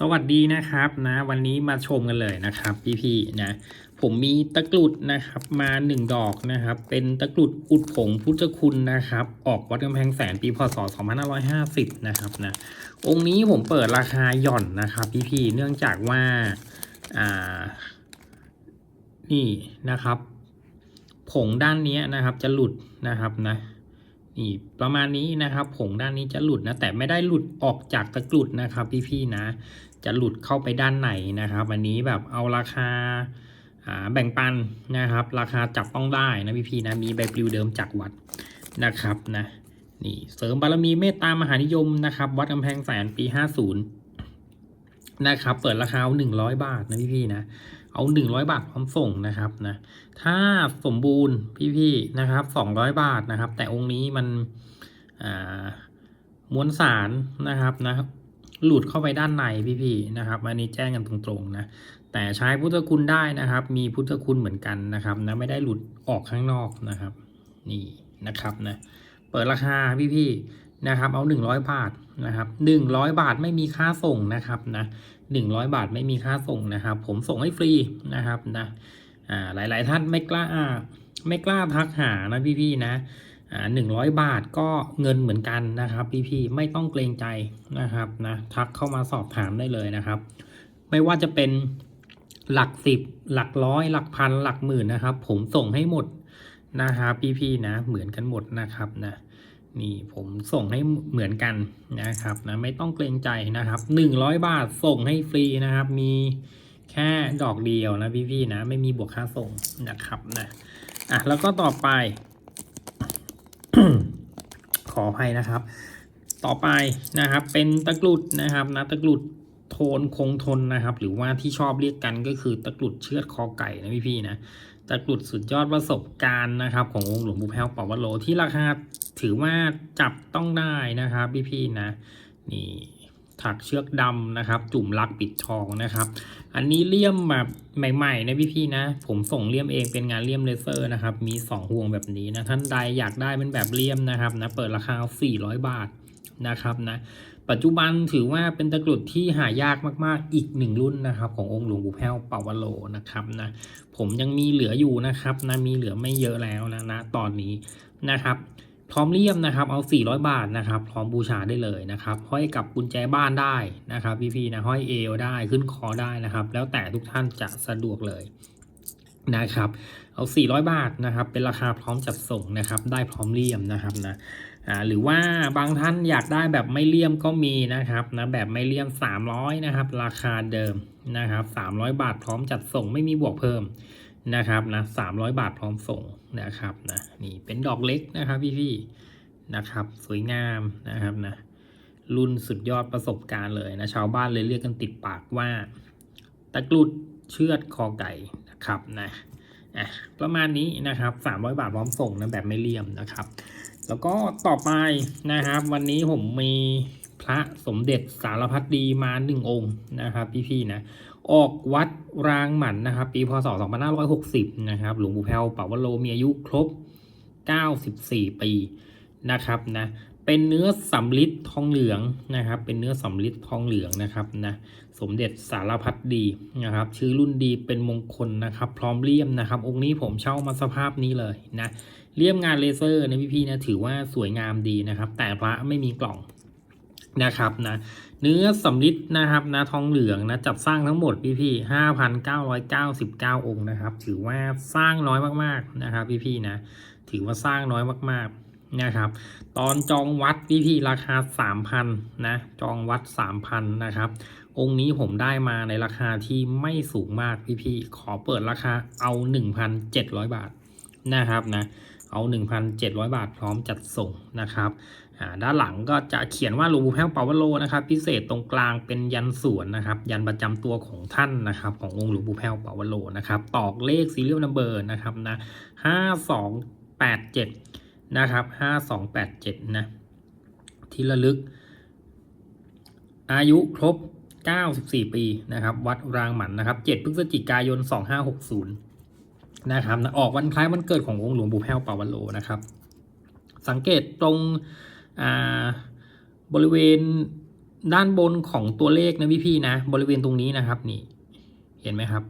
สวัสดีนะครับนะวันนี้มาชมกันเลยนะครับพี่ๆนะผมมีตะกรุดนะครับมาหนึ่งดอกนะครับ เป็นตะกรุดอุดผงพุทธคุณนะครับ ออกวัดกำแพงแสนปีพศ 2550 นะครับนะองค์นี้ผมเปิดราคาหย่อนนะครับ พี่ๆเนื่องจากว่าอ่านี่นะครับ ผงด้านนี้นะครับจะหลุดนะครับนะ นี่ประมาณนี้นะครับ ผงด้านนี้จะหลุดนะ แต่ไม่ได้หลุดออกจากตะกรุดนะครับ พี่ๆนะ จะหลุดเข้าไปด้านในนะครับวันนี้แบบเอาราคาแบ่งปันนะครับ ราคาจับต้องได้นะพี่ๆนะมีใบปลิวเดิมจากวัดนะครับนะนี่เสริมบารมีเมตตามหานิยมนะครับ วัดกำแพงแสนปี 50 นะครับ เปิดราคาหนึ่งร้อยบาทนะพี่ๆนะ เอาหนึ่งร้อยบาทพร้อมส่งนะครับนะถ้าสมบูรณ์พี่ๆนะครับสองร้อยบาทนะครับ แต่องค์นี้มันอ่ามวลสารนะครับนะหลุดเข้าไปด้านในพี่ๆนะครับอันนี้แจ้งกันตรงๆนะแต่ใช้พุทธคุณได้นะครับ มีพุทธคุณเหมือนกันนะครับนะไม่ได้หลุดออกข้างนอกนะครับ นี่นะครับนะเปิดราคาพี่ๆนะครับ เอาหนึ่งร้อยบาทนะครับหนึ่งร้อยบาทไม่มีค่าส่งนะครับนะ หนึ่งร้อยบาทไม่มีค่าส่งนะครับ ผมส่งให้ฟรีนะครับนะอ่าหลาย ๆ ท่านไม่กล้าไม่กล้าทักหานะพี่ๆนะอ่าหนึ่งร้อยบาทก็เงินเหมือนกันนะครับ พี่ๆไม่ต้องเกรงใจนะครับนะทักเข้ามาสอบถามได้เลยนะครับ ไม่ว่าจะเป็นหลักสิบหลักร้อยหลักพันหลักหมื่นนะครับ ผมส่งให้หมดนะครับพี่ๆนะเหมือนกันหมดนะครับนะ นี่ผมส่งให้เหมือนกันนะครับนะไม่ต้องเกรงใจนะครับหนึ่งร้อยบาทส่งให้ฟรีนะครับ มีแค่ดอกเดียวนะพี่ๆนะ ไม่มีบวกค่าส่งนะครับนะอะแล้วก็ต่อไป ขออภัยนะครับ ต่อไปนะครับ เป็นตะกรุดนะครับนะตะกรุดโทนคงทนนะครับ หรือว่าที่ชอบเรียกกันก็คือตะกรุดเชือดคอไก่นะพี่ๆนะ ตะกรุดสุดยอดประสบการณ์นะครับ ขององค์หลวงปู่แพ้วปาวโลที่ราคาถือว่าจับต้องได้นะครับพี่ๆนะ นี่ถักเชือกดำนะครับ จุ่มลักปิดทองนะครับ อันนี้เลี่ยมแบบใหม่ๆนะพี่ๆนะ ผมส่งเลี่ยมเองเป็นงานเลี่ยมเลเซอร์นะครับ มี 2 ห่วงแบบนี้นะท่านใดอยากได้เป็นแบบเลี่ยมนะครับนะเปิดราคา 400 บาทนะครับนะ ปัจจุบันถือว่าเป็นตะกรุดที่หายากมากๆ อีกหนึ่งรุ่นนะครับ ขององค์หลวงปู่แพ้วปาวโลนะครับนะผมยังมีเหลืออยู่นะครับนะมีเหลือไม่เยอะแล้วนะนะตอนนี้นะครับ พร้อมเลี่ยมนะครับเอา 400 บาทนะครับ พร้อมบูชาได้เลยนะครับห้อยกับกุญแจบ้านได้นะครับพี่ๆนะห้อยเอวได้ขึ้นคอได้นะครับ แล้วแต่ทุกท่านจะสะดวกเลยนะครับเอา 400 บาทนะครับ เป็นราคาพร้อมจัดส่งนะครับ ได้พร้อมเลี่ยมนะครับนะ อ่าหรือว่าบางท่านอยากได้แบบไม่เลี่ยมก็มีนะครับนะแบบไม่เลี่ยม 300 นะครับ ราคาเดิมนะครับ300 บาทพร้อมจัดส่งไม่มีบวกเพิ่มนะครับนะสามร้อยบาทพร้อมส่งนะครับนะนี่เป็นดอกเล็กนะครับพี่ๆนะครับ สวยงามนะครับนะรุ่นสุดยอดประสบการณ์เลยนะชาวบ้านเลยเรียกกันติดปากว่า ตะกรุดเชือดคอไก่นะครับนะอะประมาณนี้นะครับสามร้อยบาทพร้อมส่งนะแบบไม่เลี่ยมนะครับ แล้วก็ต่อไปนะครับ วันนี้ผมมีพระสมเด็จสารพัดดีมาหนึ่งองค์นะครับ พี่ๆนะออกวัดรางหมันนะครับ ปีพศ 2560 นะครับหลวงปู่แพวปาวโลมีอายุครบ 94 ปีนะครับนะเป็นเนื้อสำลิดทองเหลืองนะครับ เป็นเนื้อสำลิดทองเหลืองนะครับนะสมเด็จสารพัดดีนะครับ ชื่อรุ่นดีเป็นมงคลนะครับ พร้อมเลี่ยมนะครับ องค์นี้ผมเช่ามาสภาพนี้เลยนะ เลี่ยมงานเลเซอร์นะพี่ๆนะถือว่าสวยงามดีนะครับ แต่พระไม่มีกล่องนะครับนะเนื้อสำลิดนะครับนะทองเหลืองนะจัดสร้างทั้งหมดพี่พี่ห้าพันเก้าร้อยเก้าสิบเก้าองค์นะครับ ถือว่าสร้างน้อยมากๆนะครับ พี่พี่นะถือว่าสร้างน้อยมากๆนะครับ ตอนจองวัดพี่พี่ราคาสามพันนะจองวัดสามพันนะครับ องค์นี้ผมได้มาในราคาที่ไม่สูงมากพี่พี่ขอเปิดราคาเอาหนึ่งพันเจ็ดร้อยบาทนะครับนะ เอาหนึ่งพันเจ็ดร้อยบาทพร้อมจัดส่งนะครับอ่าด้านหลังก็จะเขียนว่าลวงปู่แพ้วปาวโลนะครับ พิเศษตรงกลางเป็นยันสวนนะครับ ยันประจำตัวของท่านนะครับ ขององค์ลวงปู่แพ้วปาวโลนะครับ ตอกเลขซีเรียลนัมเบอร์นะครับนะห้าสองแปดเจ็ดนะครับห้าสองแปดเจ็ดนะ ที่ระลึก อายุครบ 94 ปีนะครับ วัดรางหมันนะครับ 7 พฤศจิกายน 2560 นะครับออกวันคล้ายวันเกิดขององค์หลวงปู่แพ้วปาวโลนะครับ สังเกตตรงบริเวณด้านบนของตัวเลขนะพี่พี่นะบริเวณตรงนี้นะครับนี่เห็นไหมครับ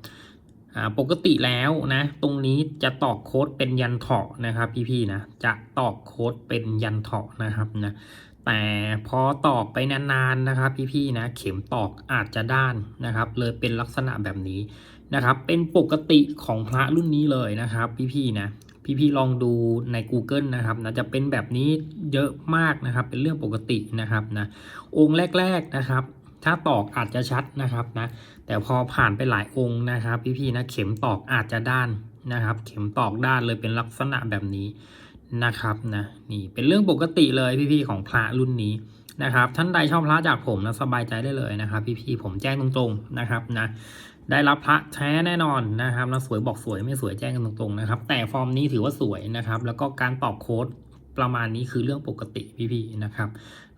ปกติแล้วนะตรงนี้จะตอกโค้ดเป็นยันเถาะนะครับ พี่ๆนะจะตอกโค้ดเป็นยันเถาะนะครับนะแต่พอตอกไปนานๆนะครับ พี่ๆนะเข็มตอกอาจจะด้านนะครับ เลยเป็นลักษณะแบบนี้ นะครับ เป็นปกติของพระรุ่นนี้เลยนะครับ พี่ๆนะพี่ๆลองดูใน Google นะครับนะจะเป็นแบบนี้เยอะมากนะครับ เป็นเรื่องปกตินะครับนะองค์แรก ๆนะครับ ถ้าตอกอาจจะชัดนะครับนะแต่พอผ่านไปหลายองค์นะครับ พี่ๆนะเข็มตอกอาจจะด้านนะครับ เข็มตอกด้านเลยเป็นลักษณะแบบนี้นะครับนะนี่เป็นเรื่องปกติเลยพี่ๆของพระรุ่นนี้ นะครับ ท่านใดชอบพระจากผมนะสบายใจได้เลยนะครับ พี่ๆผมแจ้งตรงๆนะครับนะได้รับพระแท้แน่นอนนะครับแล้วสวยบอกสวยไม่สวยแจ้งกันตรงๆนะครับ แต่ฟอร์มนี้ถือว่าสวยนะครับ แล้วก็การตอบโค้ดประมาณนี้คือเรื่องปกติพี่ๆนะครับ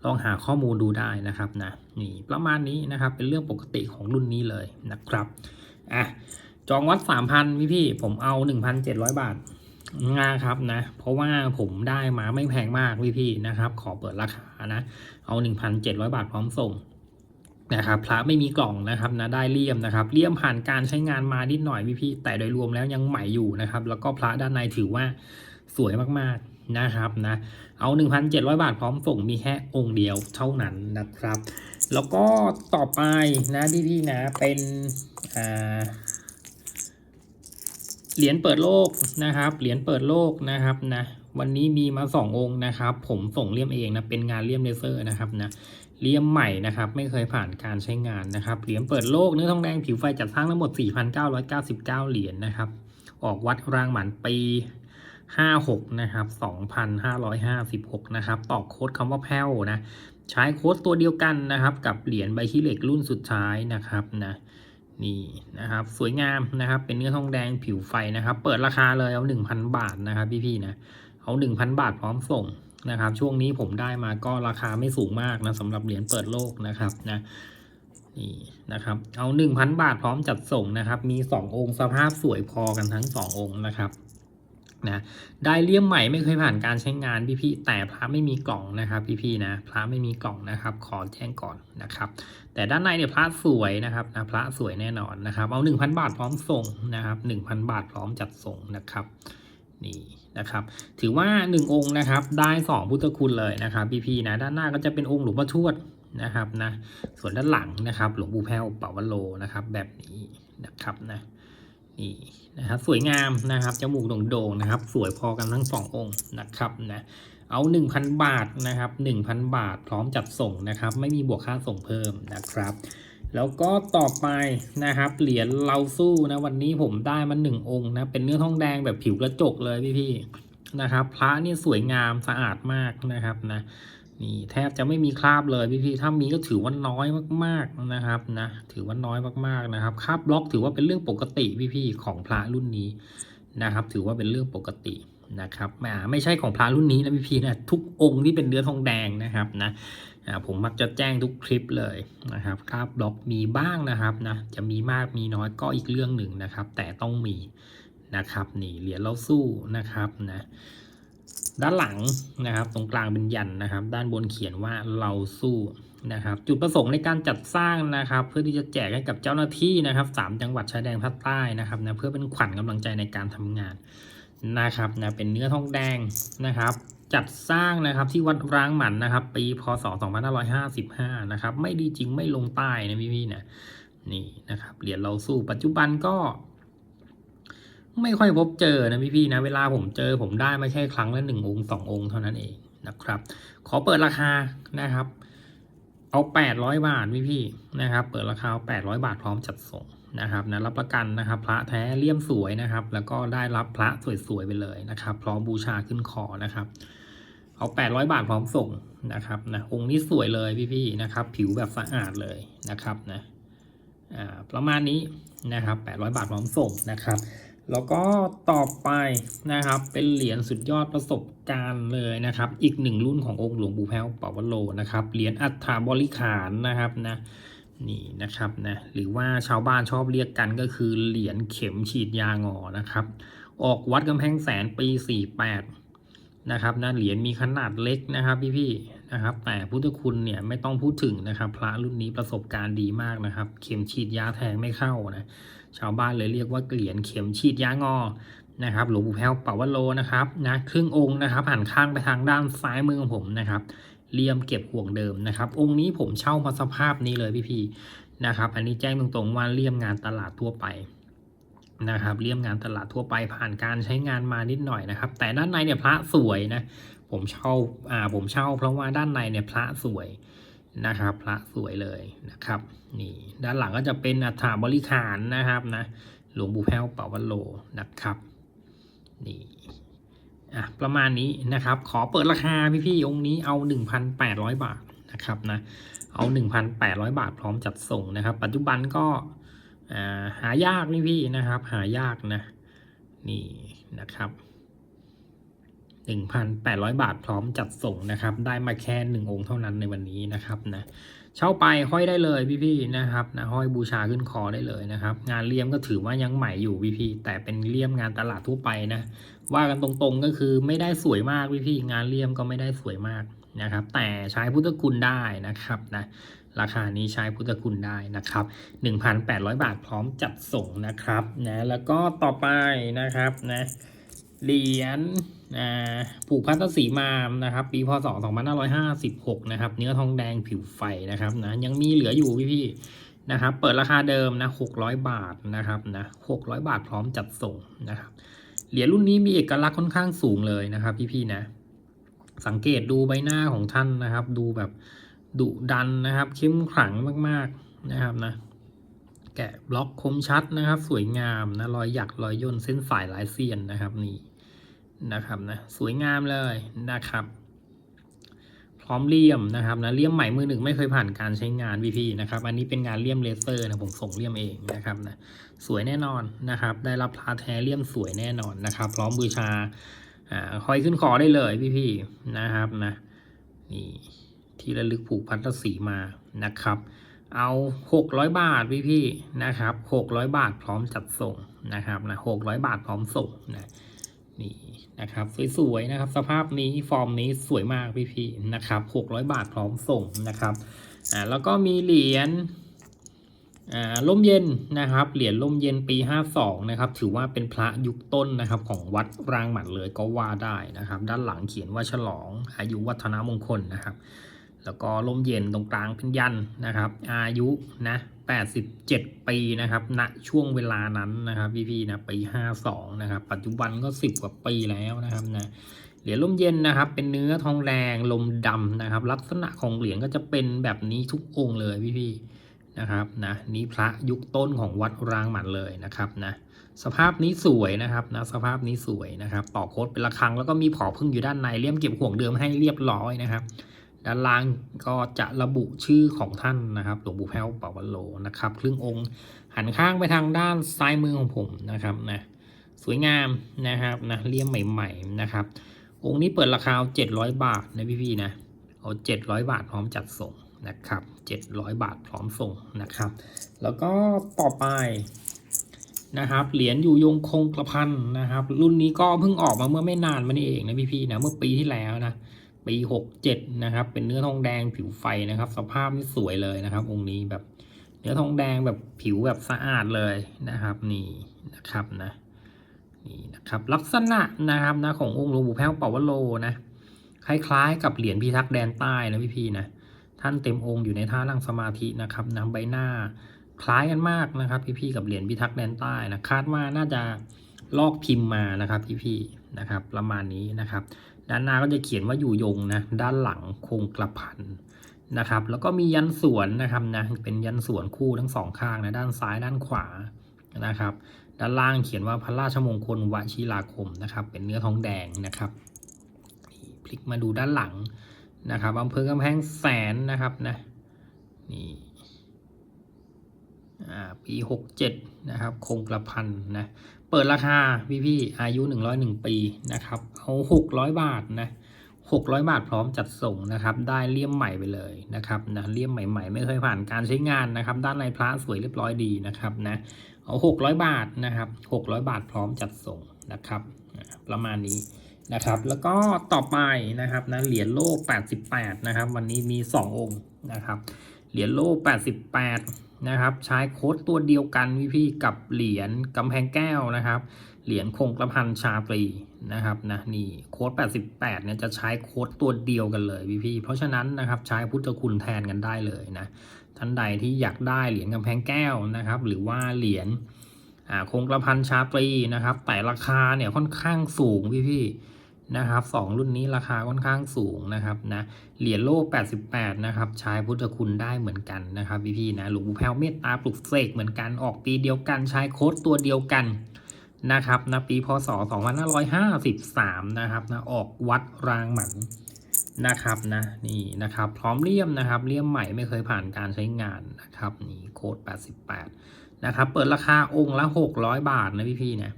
ลองหาข้อมูลดูได้นะครับนะนี่ประมาณนี้นะครับ เป็นเรื่องปกติของรุ่นนี้เลยนะครับอะจองวัด3,000พี่พี่ๆผมเอา1,700บาทงาครับนะ เพราะว่าผมได้มาไม่แพงมากพี่พี่ๆนะครับ ขอเปิดราคา นะเอา1,700บาทพร้อมส่งนะครับพระไม่มีกล่องนะครับนะได้เลี่ยมนะครับเลี่ยมผ่านการใช้งานมานิดหน่อยพี่ๆแต่โดยรวมแล้วยังใหม่อยู่นะครับ แล้วก็พระด้านในถือว่าสวยมากๆนะครับนะเอา 1,700 บาทพร้อมส่งมีแค่องค์เดียวเท่านั้นนะครับ แล้วก็ต่อไปนะพี่ๆนะเป็นอ่าเหรียญเปิดโลกนะครับ เหรียญเปิดโลกนะครับนะ วันนี้มีมาสององค์นะครับ ผมส่งเลี่ยมเองนะเป็นงานเลี่ยมเลเซอร์นะครับนะเลี่ยมใหม่นะครับ ไม่เคยผ่านการใช้งานนะครับเหรียญเปิดโลกเนื้อทองแดงผิวไฟจัดสร้างทั้งหมด 4,999 เหรียญนะครับ ออกวัดรางหมันปี56นะครับ2,556นะครับตอกโค้ดคำว่าแพ้วนะใช้โค้ดตัวเดียวกันนะครับ กับเหรียญใบขี้เหล็กรุ่นสุดท้ายนะครับนะนี่นะครับสวยงามนะครับ เป็นเนื้อทองแดงผิวไฟนะครับ เปิดราคาเลยเอา1,000 บาทนะครับพี่ๆนะ เอา 1,000 บาทพร้อมส่งนะครับ ช่วงนี้ผมได้มาก็ราคาไม่สูงมากนะสำหรับเหรียญเปิดโลกนะครับนะนี่นะครับเอา 1,000 บาทพร้อมจัดส่งนะครับ มี 2 องค์สภาพสวยพอกันทั้ง 2 องค์นะครับนะได้เลี่ยมใหม่ไม่เคยผ่านการใช้งานพี่ๆแต่พระไม่มีกล่องนะครับ พี่ๆนะพระไม่มีกล่องนะครับ ขอแจ้งก่อนนะครับ แต่ด้านในเนี่ยพระสวยนะครับนะพระสวยแน่นอนนะครับ เอา 1,000 บาทพร้อมส่งนะครับ 1,000 บาทพร้อมจัดส่งนะครับ นี่นะครับ ถือว่า 1 องค์นะครับ ได้ 2 พุทธคุณเลยนะครับพี่ๆนะด้านหน้าก็จะเป็นองค์หลวงพ่อทวดนะครับนะส่วนด้านหลังนะครับ หลวงปู่แพ้วเป่าวโลนะครับ แบบนี้นะครับนะนี่นะครับสวยงามนะครับจมูกโด่งๆนะครับ สวยพอกันทั้ง 2 องค์นะครับนะเอา 1,000 บาทนะครับ1,000 บาทพร้อมจัดส่งนะครับ ไม่มีบวกค่าส่งเพิ่มนะครับ แล้วก็ต่อไปนะครับ เหรียญเราสู้นะวันนี้ผมได้มาหนึ่งองค์นะเป็นเนื้อทองแดงแบบผิวกระจกเลยพี่ๆนะครับ พระนี่สวยงามสะอาดมากนะครับนะนี่แทบจะไม่มีคราบเลยพี่ๆถ้ามีก็ถือว่าน้อยมากๆนะครับนะถือว่าน้อยมากๆนะครับคราบบล็อกถือว่าเป็นเรื่องปกติพี่ๆของพระรุ่นนี้นะครับ ถือว่าเป็นเรื่องปกติ นะครับไม่ใช่ของพระรุ่นนี้นะพี่ๆนะทุกองค์ที่เป็นเนื้อทองแดงนะครับนะผมมักจะแจ้งทุกคลิปเลยนะครับคราบบล็อกมีบ้างนะครับนะจะมีมากมีน้อยก็อีกเรื่องหนึ่งนะครับ แต่ต้องมีนะครับนี่เหรียญเราสู้นะครับนะด้านหลังนะครับ ตรงกลางเป็นยันนะครับ ด้านบนเขียนว่าเราสู้นะครับ จุดประสงค์ในการจัดสร้างนะครับ เพื่อที่จะแจกให้กับเจ้าหน้าที่นะครับสามจังหวัดชายแดนภาคใต้นะครับนะเพื่อเป็นขวัญกำลังใจในการทำงาน นะครับนะเป็นเนื้อทองแดงนะครับ จัดสร้างนะครับที่วัดร้างหมันนะครับ ปีพศ 2555 นะครับ ไม่ดีจริงไม่ลงใต้นะพี่พี่ๆนะนี่นะครับเหรียญเราสู้ปัจจุบันก็ ไม่ค่อยพบเจอนะพี่พี่ๆนะเวลาผมเจอผมได้ไม่ใช่ครั้งละหนึ่งองค์สององค์เท่านั้นเองนะครับ ขอเปิดราคานะครับ เอา800บาทพี่พี่ๆนะครับ เปิดราคาเอา800บาทพร้อมจัดส่ง นะครับนะรับประกันนะครับ พระแท้เลี่ยมสวยนะครับ แล้วก็ได้รับพระสวยๆไปเลยนะครับ พร้อมบูชาขึ้นคอนะครับเอา800 บาทพร้อมส่งนะครับนะองค์นี้สวยเลยพี่ๆนะครับ ผิวแบบสะอาดเลยนะครับนะอ่าประมาณนี้นะครับ 800 บาทพร้อมส่งนะครับ แล้วก็ต่อไปนะครับ เป็นเหรียญสุดยอดประสบการณ์เลยนะครับ อีกหนึ่งรุ่นขององค์หลวงปู่แพ้วปาวโลนะครับ เหรียญอัฐาบริขารนะครับนะ นี่นะครับนะหรือว่าชาวบ้านชอบเรียกกันก็คือเหรียญเข็มฉีดยางอนะครับ ออกวัดกำแพงแสนปี 48 นะครับนะเหรียญมีขนาดเล็กนะครับพี่ๆนะครับ แต่พุทธคุณเนี่ยไม่ต้องพูดถึงนะครับ พระรุ่นนี้ประสบการณ์ดีมากนะครับ เข็มฉีดยาแทงไม่เข้านะชาวบ้านเลยเรียกว่าเหรียญเข็มฉีดยางอนะครับหลวงปู่แพ้วเป่าวโลนะครับนะครึ่งองค์นะครับหันข้างไปทางด้านซ้ายมือของผมนะครับ เลี่ยมเก็บห่วงเดิมนะครับ องค์นี้ผมเช่ามาสภาพนี้เลยพี่ๆนะครับ อันนี้แจ้งตรงๆว่าเลี่ยมงานตลาดทั่วไปนะครับเลี่ยมงานตลาดทั่วไปผ่านการใช้งานมานิดหน่อยนะครับ แต่ด้านในเนี่ยพระสวยนะ ผมเช่าอ่าผมเช่า เพราะว่าด้านในเนี่ยพระสวยนะครับ พระสวยเลยนะครับ นี่ด้านหลังก็จะเป็นอัฐาบริขารนะครับนะหลวงปู่แพ้วเป่าวันโลนะครับ นี่ อะประมาณนี้นะครับ ขอเปิดราคาพี่ๆองค์นี้เอา 1,800 บาทนะครับนะเอา 1,800 บาทพร้อมจัดส่งนะครับ ปัจจุบันก็อ่าหายากนี่พี่นะครับ หายากนะ นี่นะครับหนึ่งพันแปดร้อยบาทพร้อมจัดส่งนะครับ ได้มาแค่หนึ่งองค์เท่านั้นในวันนี้นะครับนะ เช่าไปห้อยได้เลยพี่ๆนะครับนะห้อยบูชาขึ้นคอได้เลยนะครับ งานเลี่ยมก็ถือว่ายังใหม่อยู่พี่ๆแต่เป็นเลี่ยมงานตลาดทั่วไปนะ ว่ากันตรงๆก็คือไม่ได้สวยมากพี่ๆงานเลี่ยมก็ไม่ได้สวยมากนะครับ แต่ใช้พุทธคุณได้นะครับนะราคานี้ใช้พุทธคุณได้นะครับ 1,800 บาทพร้อมจัดส่งนะครับนะแล้วก็ต่อไปนะครับนะเหรียญ ผูกพัทสีมามนะครับ ปีพศ 2556 นะครับ เนื้อทองแดงผิวไฟนะครับนะยังมีเหลืออยู่พี่ๆนะครับ เปิดราคาเดิมนะ 600 บาทนะครับนะ600 บาทพร้อมจัดส่งนะครับ เหรียญรุ่นนี้มีเอกลักษณ์ค่อนข้างสูงเลยนะครับ พี่ๆนะ สังเกตดูใบหน้าของท่านนะครับ ดูแบบดุดันนะครับ เข้มขลังมากๆนะครับนะแกะบล็อกคมชัดนะครับ สวยงามนะรอยหยักรอยย่นเส้นสายลายเซียนนะครับนี่ นะครับนะสวยงามเลยนะครับ พร้อมเลี่ยมนะครับนะเลี่ยมใหม่มือหนึ่งไม่เคยผ่านการใช้งานวีพีนะครับ อันนี้เป็นงานเลี่ยมเลเซอร์นะผมส่งเลี่ยมเองนะครับนะสวยแน่นอนนะครับ ได้รับพาแท้เลี่ยมสวยแน่นอนนะครับ พร้อมบูชาอ่าคอยขึ้นคอได้เลยพี่ๆนะครับนะนี่ที่ระลึกผูกพันธสีมานะครับ เอา600บาทพี่พี่ๆนะครับ600บาทพร้อมจัดส่งนะครับนะ600บาทพร้อมส่งนะ นี่นะครับสวยๆนะครับ สภาพนี้ฟอร์มนี้สวยมากพี่ๆนะครับ600 บาทพร้อมส่งนะครับอ่าแล้วก็มีเหรียญอ่าล่มเย็นนะครับเหรียญล่มเย็นปี 52นะครับถือว่าเป็นพระยุคต้นนะครับของวัดรางหมันเลยก็ว่าได้นะครับ ด้านหลังเขียนว่าฉลองอายุวัฒนมงคลนะครับ แล้วก็ลมเย็นตรงกลางเป็นยันนะครับ อายุนะ 87 ปีนะครับณช่วงเวลานั้นนะครับพี่ๆนะปี 52 นะครับ ปัจจุบันก็ 10 กว่าปีแล้วนะครับนะเหรียญลมเย็นนะครับ เป็นเนื้อทองแดงลมดำนะครับ ลักษณะของเหรียญก็จะเป็นแบบนี้ทุกองค์เลยพี่ๆนะครับนะนี่พระยุคต้นของวัดรางหมันเลยนะครับนะสภาพนี้สวยนะครับนะสภาพนี้สวยนะครับ ต่อโคดเป็นระฆังแล้วก็มีผอพึ่งอยู่ด้านในเลี่ยมเก็บห่วงเดิมให้เรียบร้อยนะครับ ด้านล่างก็จะระบุชื่อของท่านนะครับหลวงปู่แพ้วเปาวันโลนะครับครึ่งองค์หันข้างไปทางด้านซ้ายมือของผมนะครับนะสวยงามนะครับนะเลี่ยมใหม่ๆนะครับ องค์นี้เปิดราคา 700 บาทนะพี่ๆนะเอา 700 บาทพร้อมจัดส่งนะครับ 700 บาทพร้อมส่งนะครับ แล้วก็ต่อไปนะครับเหรียญอยู่ยงคงกระพันนะครับ รุ่นนี้ก็เพิ่งออกมาเมื่อไม่นานมานี่เองนะพี่ๆนะเมื่อปีที่แล้วนะ ปีหกเจ็ดนะครับ เป็นเนื้อทองแดงผิวไฟนะครับ สภาพนี่สวยเลยนะครับ องค์นี้แบบเนื้อทองแดงแบบผิวแบบสะอาดเลยนะครับนี่นะครับนะนี่นะครับลักษณะนะครับนะขององค์หลวงปู่แพ้วเป่าวโลนะคล้ายๆ กับเหรียญพิทักษ์แดนใต้นะพี่ๆนะท่านเต็มองค์อยู่ในท่านั่งสมาธินะครับนะใบหน้าคล้ายกันมากนะครับ พี่ๆกับเหรียญพิทักษ์แดนใต้นะคาดว่าน่าจะลอกพิมพ์มานะครับ พี่ๆนะครับ ประมาณนี้นะครับ ด้านหน้าก็จะเขียนว่าอยู่ยงนะ ด้านหลังคงกระพันนะครับ แล้วก็มียันสวนนะครับนะ เป็นยันสวนคู่ทั้งสองข้างนะ ด้านซ้ายด้านขวานะครับ ด้านล่างเขียนว่าพระราชมงคลวชิราคมนะครับ เป็นเนื้อทองแดงนะครับนี่พลิกมาดูด้านหลังนะครับอำเภอกำแพงแสนนะครับนะนี่อ่าปีหกเจ็ดนะครับ คงกระพันนะ เปิดราคาพี่พี่อายุ101ปีนะครับ เอา600บาทนะ600บาทพร้อมจัดส่งนะครับ ได้เลี่ยมใหม่ไปเลยนะครับนะเลี่ยมใหม่ ๆ ไม่เคยผ่านการใช้งานนะครับ ด้านในพระสวยเรียบร้อยดีนะครับนะเอา600บาทนะครับ600บาทพร้อมจัดส่งนะครับ ประมาณนี้นะครับ แล้วก็ต่อไปนะครับนะเหรียญโลก88นะครับ วันนี้มี2องค์นะครับ เหรียญโลก88นะครับ ใช้โค้ดตัวเดียวกันพี่พี่ๆกับเหรียญกำแพงแก้วนะครับ เหรียญคงกระพันชาตรีนะครับนะนี่โค้ด 88 เนี่ยจะใช้โค้ดตัวเดียวกันเลยพี่พี่เพราะฉะนั้นนะครับใช้พุทธคุณแทนกันได้เลยนะท่านใดที่อยากได้เหรียญกำแพงแก้วนะครับ หรือว่าเหรียญคงกระพันชาตรีนะครับ แต่ราคาเนี่ยค่อนข้างสูงพี่ๆนะครับสองรุ่นนี้ราคาค่อนข้างสูงนะครับนะเหรียญโลก88 นะครับใช้พุทธคุณได้เหมือนกันนะครับพี่ๆนะหลวงปู่แพ้วเมตตาปลุกเสกเหมือนกันออกปีเดียวกันใช้โค้ดตัวเดียวกัน นะครับนะปีพศ 2553 นะครับนะออกวัดรางหมันนะครับนะนี่นะครับ พร้อมเลี่ยมนะครับเลี่ยมใหม่ไม่เคยผ่านการใช้งานนะครับนี่โค้ด88 นะครับ เปิดราคาองค์ละ 600 บาทนะพี่ๆนะ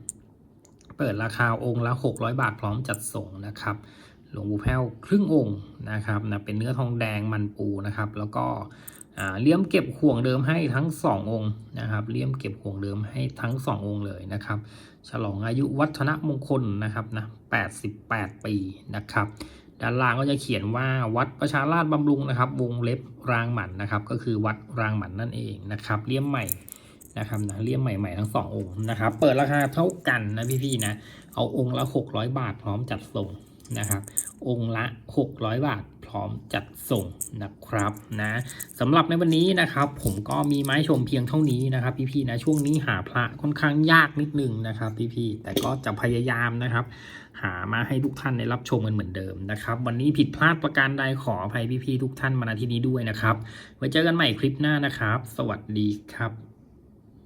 เปิดราคาองค์ละ 600 บาทพร้อมจัดส่งนะครับหลวงปู่แพ้วครึ่งองค์นะครับนะเป็นเนื้อทองแดงมันปูนะครับ แล้วก็ เลี่ยมเก็บห่วงเดิมให้ทั้ง 2 องค์นะครับเลี่ยมเก็บห่วงเดิมให้ทั้ง 2 องค์เลยนะครับ ฉลองอายุวัฒนมงคลนะครับนะ88 ปีนะครับด้านล่างก็จะเขียนว่าวัดประชาราชบำรุงนะครับ วงเล็บรางหมันนะครับ ก็คือวัดรางหมันนั่นเองนะครับเลี่ยมใหม่นะครับนะเลี่ยมใหม่ๆทั้งสององค์นะครับ เปิดราคาเท่ากันนะพี่ๆนะเอาองค์ละ 600 บาทพร้อมจัดส่งนะครับ องค์ละ 600 บาท พร้อมจัดส่งนะครับนะสำหรับในวันนี้นะครับ ผมก็มีไม้ชมเพียงเท่านี้นะครับ พี่ๆนะช่วงนี้หาพระค่อนข้างยากนิดนึงนะครับ พี่ๆแต่ก็จะพยายามนะครับ หามาให้ทุกท่านได้รับชมกันเหมือนเดิมนะครับ วันนี้ผิดพลาดประการใดขออภัยพี่ๆทุกท่านมาณที่นี้ด้วยนะครับไว้เจอกันใหม่คลิปหน้านะครับ สวัสดีครับ